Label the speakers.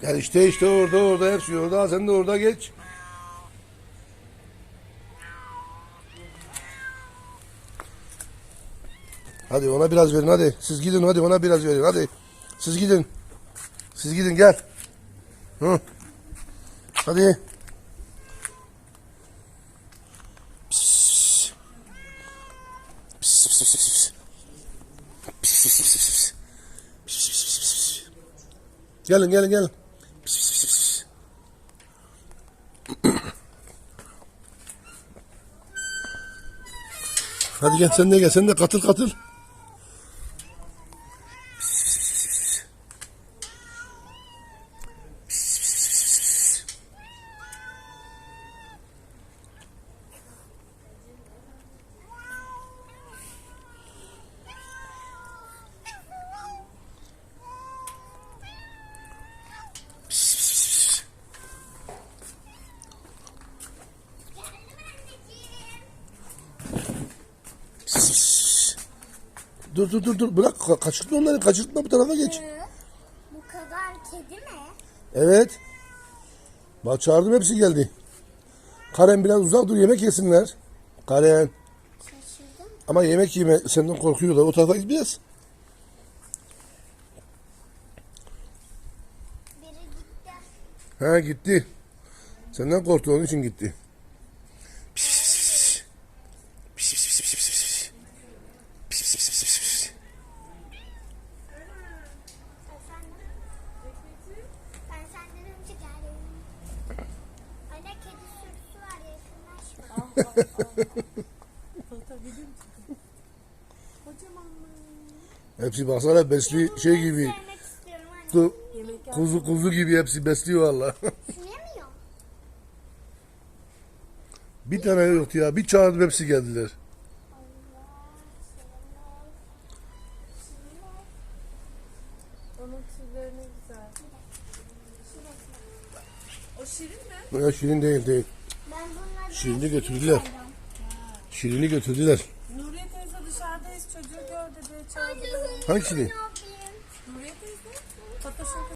Speaker 1: Gel işte işte orada orada hepsi orada. Sen de orada geç. Hadi ona biraz verin hadi. Siz gidin hadi ona biraz verin hadi. Siz gidin. Siz gidin gel. Hı. Hadi. Pis. Pis, pis, pis, pis. Pis, pis, pis, pis. Pis, pis, pis, pis, pis. Gelin gelin gelin. Pis, pis, pis. Hadi gel sen de gel sen de katıl katıl. Dur dur dur dur bırak Ka- kaçırtma onları kaçırtma bu tarafa geç.
Speaker 2: Bu kadar kedi mi?
Speaker 1: Evet. Bak çağırdım hepsi geldi. Karen biraz uzak dur yemek yesinler. Karen.
Speaker 2: Şaşırdım.
Speaker 1: Ama yemek yeme senden korkuyorlar. O tarafa git biraz.
Speaker 2: Biri gitti.
Speaker 1: Ha gitti. Senden korktu onun için gitti. Pis, pis, pis, pis. Pis, pis, pis, pis, pis. Pis, pis, pis, pis, pis, pis.
Speaker 2: Efendim? Ben senden önce geldim. Anne kedi sürüsü var yakınlaşma.
Speaker 1: Hepsi baksana besli şey gibi. Ku- Kuzu kuzu gibi hepsi besliyor valla. Bir tane yoktu ya. Bir çağırdım hepsi geldiler.
Speaker 3: Onun güzel. O şirin mi?
Speaker 1: Ya şirin değil değil. Şirini götürdüler. Şirini götürdüler.
Speaker 3: Nuriye teyze dışarıdayız çocuğu gör dedi.
Speaker 1: Hangisini?
Speaker 2: Nuriye teyze.